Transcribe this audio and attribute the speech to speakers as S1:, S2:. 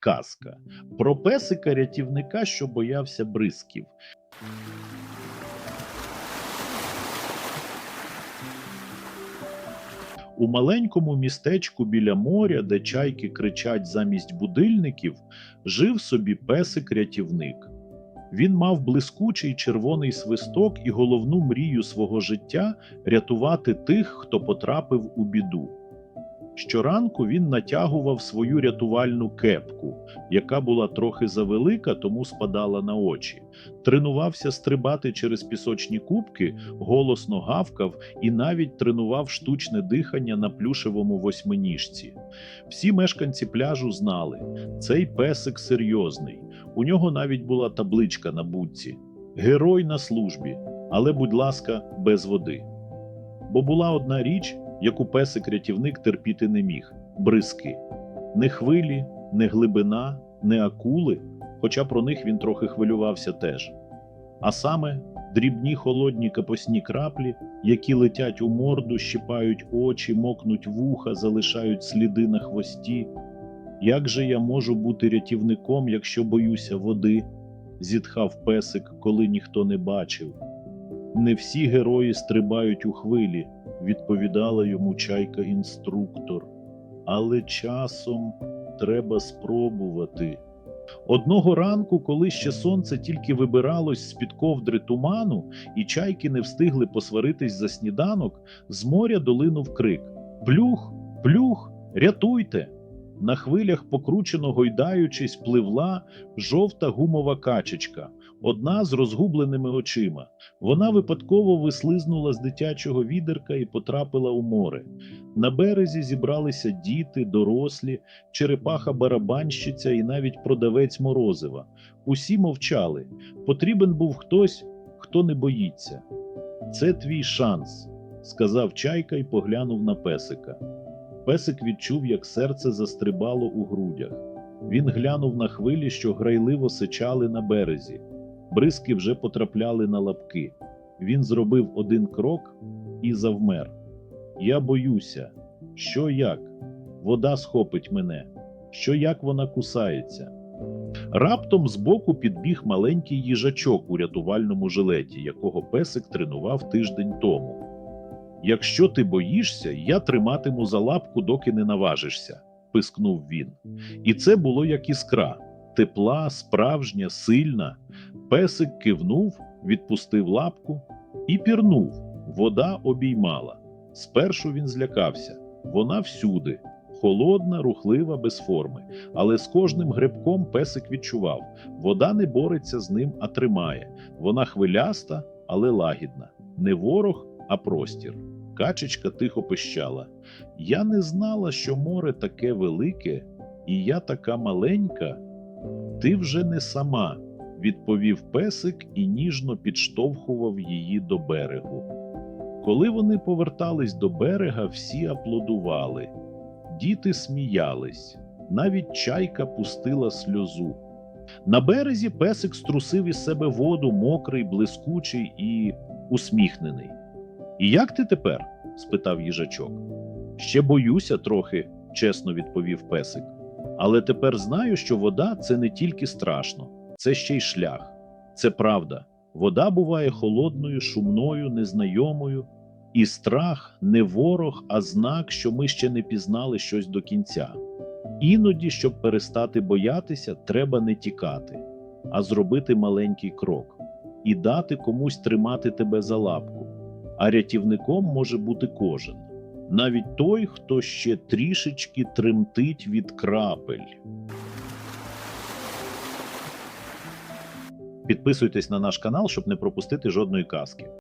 S1: Казка про песика рятівника, що боявся бризків. У маленькому містечку біля моря, де чайки кричать замість будильників, жив собі песик-рятівник. Він мав блискучий червоний свисток і головну мрію свого життя рятувати тих, хто потрапив у біду. Щоранку він натягував свою рятувальну кепку, яка була трохи завелика, тому спадала на очі. Тренувався стрибати через пісочні кубки, голосно гавкав і навіть тренував штучне дихання на плюшевому восьминіжці. Всі мешканці пляжу знали, цей песик серйозний. У нього навіть була табличка на будці: Герой на службі, але, будь ласка, без води. Бо була одна річ, яку песик-рятівник терпіти не міг бризки. Не хвилі, не глибина, не акули, хоча про них він трохи хвилювався теж. А саме дрібні холодні капосні краплі, які летять у морду, щипають очі, мокнуть вуха, залишають сліди на хвості. Як же я можу бути рятівником, якщо боюся води? зітхав песик, коли ніхто не бачив. Не всі герої стрибають у хвилі, відповідала йому чайка-інструктор. Але часом треба спробувати. Одного ранку, коли ще сонце тільки вибиралось з-під ковдри туману, і чайки не встигли посваритись за сніданок, з моря долинув крик: Плюх, плюх, рятуйте! На хвилях, покручено гойдаючись, пливла жовта гумова качечка, одна з розгубленими очима. Вона випадково вислизнула з дитячого відерка і потрапила у море. На березі зібралися діти, дорослі, черепаха-барабанщиця і навіть продавець морозива. Усі мовчали. Потрібен був хтось, хто не боїться. Це твій шанс, сказав чайка і поглянув на песика. Песик відчув, як серце застрибало у грудях. Він глянув на хвилі, що грайливо сичали на березі. Бризки вже потрапляли на лапки. Він зробив один крок і завмер. Я боюся. Що як? Вода схопить мене. Що як вона кусається? Раптом збоку підбіг маленький їжачок у рятувальному жилеті, якого песик тренував тиждень тому. Якщо ти боїшся, я триматиму за лапку, доки не наважишся, пискнув він. І це було як іскра тепла, справжня, сильна. Песик кивнув, відпустив лапку і пірнув. Вода обіймала. Спершу він злякався. Вона всюди, холодна, рухлива, без форми. Але з кожним грибком песик відчував: вода не бореться з ним, а тримає. Вона хвиляста, але лагідна. Не ворог, а простір. Качечка тихо пищала. Я не знала, що море таке велике, і я така маленька. Ти вже не сама, відповів песик і ніжно підштовхував її до берегу. Коли вони повертались до берега, всі аплодували. Діти сміялись, навіть чайка пустила сльозу. На березі песик струсив із себе воду, мокрий, блискучий і усміхнений. І як ти тепер? спитав їжачок. Ще боюся трохи, чесно відповів песик. Але тепер знаю, що вода це не тільки страшно, це ще й шлях. Це правда. Вода буває холодною, шумною, незнайомою, і страх не ворог, а знак, що ми ще не пізнали щось до кінця. Іноді, щоб перестати боятися, треба не тікати, а зробити маленький крок і дати комусь тримати тебе за лапку. А рятівником може бути кожен, навіть той, хто ще трішечки тремтить від крапель. Підписуйтесь на наш канал, щоб не пропустити жодної казки.